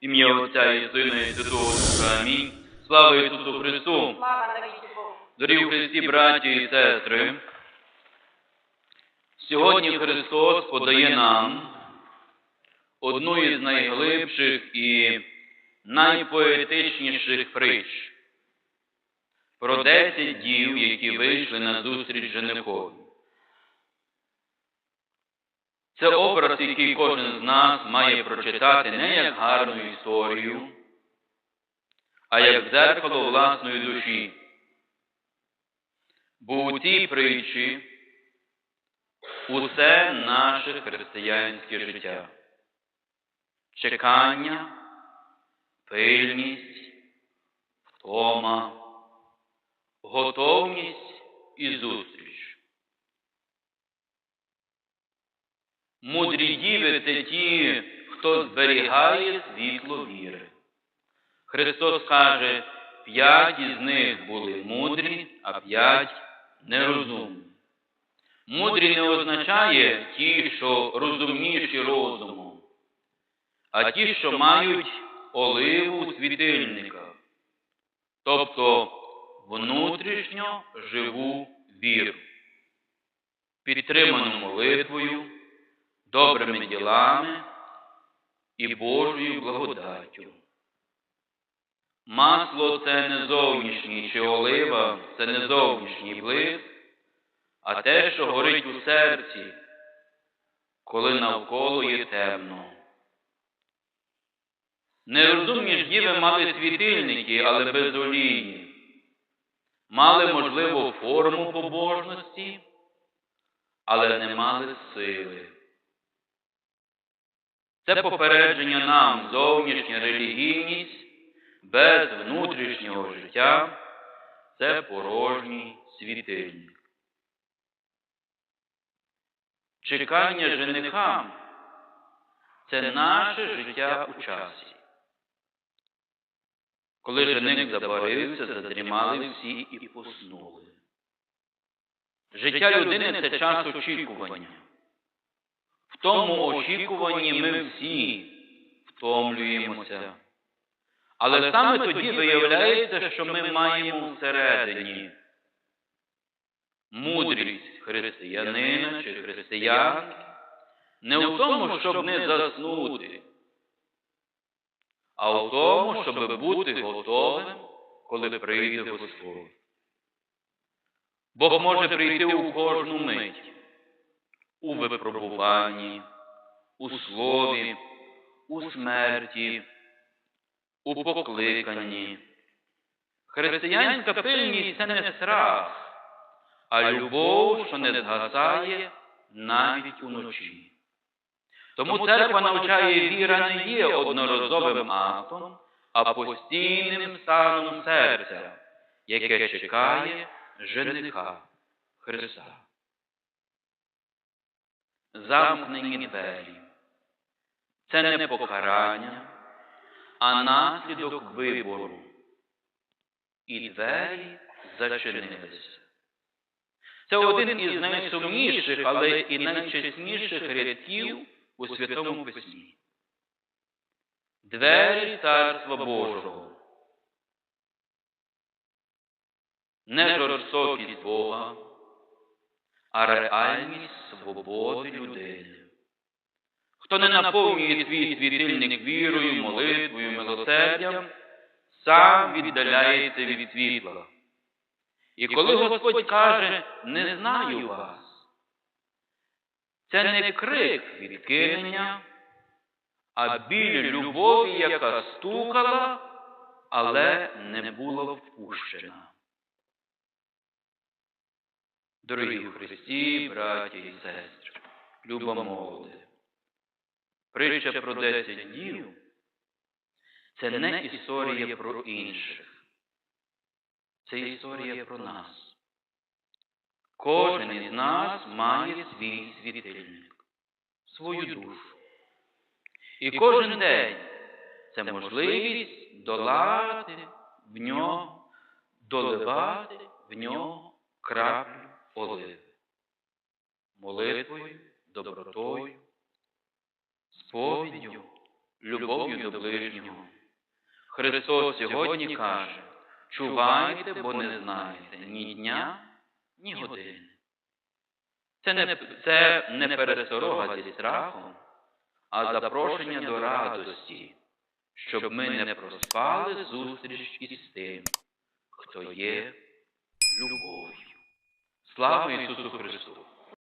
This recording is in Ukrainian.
Ім'я Отця і Сина і Святого Духа. Амінь. Слава Ісусу Христу! Дорогі Христі, браті і сестри, сьогодні Христос подає нам одну із найглибших і найпоетичніших притч про десять дів, які вийшли на зустріч женихові. Це образ, який кожен з нас має прочитати не як гарну історію, а як дзеркало власної душі. Бо у цій притчі усе наше християнське життя. Чекання, пильність, втома, готовність і зустріч. Це ті, хто зберігає світло віри. Христос каже, п'ять із них були мудрі, а п'ять нерозумні. Мудрі не означає ті, що розумніші розумом, а ті, що мають оливу світильника, тобто внутрішньо живу віру, підтриману молитвою, добрими ділами і Божою благодаттю. Масло це не зовнішній чи олива, це не зовнішній блиск, а те, що горить у серці, коли навколо є темно. Нерозумні ж діви мали світильники, але без олії. Мали, можливо, форму побожності, але не мали сили. Це попередження нам зовнішня релігійність без внутрішнього життя це порожній світильник. Чекання жениха це наше життя у часі. Коли жених забарився, задрімали всі і поснули. Життя людини це час очікування. В тому очікуванні ми всі втомлюємося. Але саме тоді виявляється, що ми маємо всередині. мудрість християнина чи християнки не в тому, щоб не заснути, а в тому, щоб бути готовим, коли прийде Господь. Бог може прийти у кожну мить, у випробуванні, у слові, у смерті, у покликанні. Християнська пильність це не страх, а любов, що не згасає навіть уночі. Тому церква навчає віра не є одноразовим актом, а постійним станом серця, яке чекає жениха Христа. Замкнені двері. Це не покарання, а наслідок вибору. І двері зачинилися. Це один із найсумніших, але і найчесніших рядків у Святому Письмі. Двері Царства Божого. Не жорстокість Бога, а реальність свободи людини. Хто не наповнює свій світильник вірою, молитвою, милосердям, сам віддаляється від світла. І коли Господь каже, не знаю вас, це не крик відкинення, а біль любові, яка стукала, але не була впущена. Дорогі в Христі, браті і сестри, люба молоде, притча про десять днів це не історія про інших, це історія про нас. Кожен із нас має свій світильник, свою душу. І кожен день це можливість долати в нього, доливати в нього краплю оливи. Молитвою, добротою, сповіддю, любов'ю до ближнього. Христос сьогодні каже, чувайте, бо не знаєте ні дня, ні години. Це не, це не пересторога зі страхом, а запрошення до радості, щоб ми не проспали зустріч із тим, хто є любов'ю. Слава Ісусу Христу!